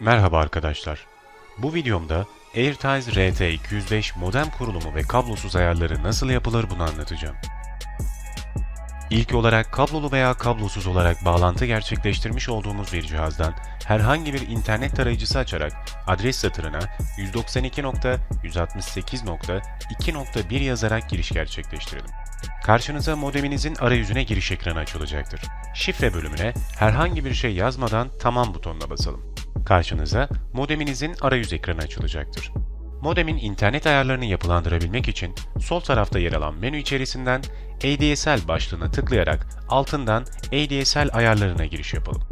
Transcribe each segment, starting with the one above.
Merhaba arkadaşlar. Bu videomda AirTies RT205 modem kurulumu ve kablosuz ayarları nasıl yapılır bunu anlatacağım. İlk olarak kablolu veya kablosuz olarak bağlantı gerçekleştirmiş olduğumuz bir cihazdan herhangi bir internet tarayıcısı açarak adres satırına 192.168.2.1 yazarak giriş gerçekleştirelim. Karşınıza modeminizin arayüzüne giriş ekranı açılacaktır. Şifre bölümüne herhangi bir şey yazmadan tamam butonuna basalım. Karşınıza modeminizin arayüz ekranı açılacaktır. Modemin internet ayarlarını yapılandırabilmek için sol tarafta yer alan menü içerisinden ADSL başlığına tıklayarak altından ADSL ayarlarına giriş yapalım.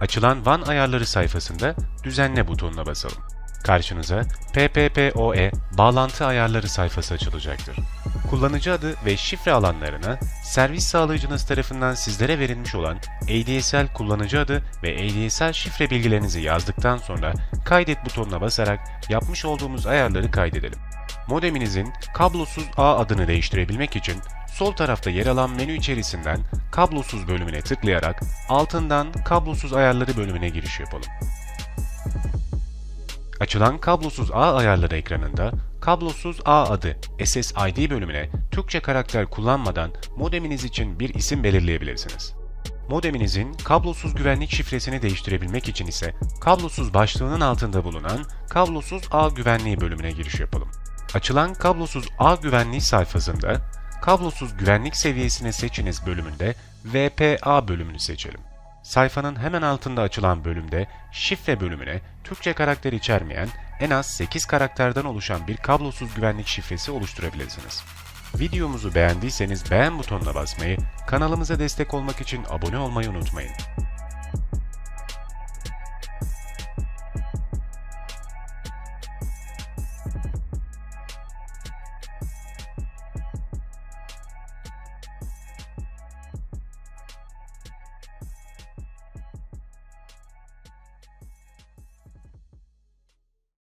Açılan WAN ayarları sayfasında düzenle butonuna basalım. Karşınıza PPPoE bağlantı ayarları sayfası açılacaktır. Kullanıcı adı ve şifre alanlarına servis sağlayıcınız tarafından sizlere verilmiş olan ADSL kullanıcı adı ve ADSL şifre bilgilerinizi yazdıktan sonra kaydet butonuna basarak yapmış olduğumuz ayarları kaydedelim. Modeminizin kablosuz ağ adını değiştirebilmek için sol tarafta yer alan menü içerisinden kablosuz bölümüne tıklayarak altından kablosuz ayarları bölümüne giriş yapalım. Açılan kablosuz ağ ayarları ekranında kablosuz ağ adı SSID bölümüne Türkçe karakter kullanmadan modeminiz için bir isim belirleyebilirsiniz. Modeminizin kablosuz güvenlik şifresini değiştirebilmek için ise kablosuz başlığının altında bulunan kablosuz ağ güvenliği bölümüne giriş yapalım. Açılan kablosuz ağ güvenliği sayfasında kablosuz güvenlik seviyesini seçiniz bölümünde VPA bölümünü seçelim. Sayfanın hemen altında açılan bölümde şifre bölümüne Türkçe karakter içermeyen en az 8 karakterden oluşan bir kablosuz güvenlik şifresi oluşturabilirsiniz. Videomuzu beğendiyseniz beğen butonuna basmayı, kanalımıza destek olmak için abone olmayı unutmayın.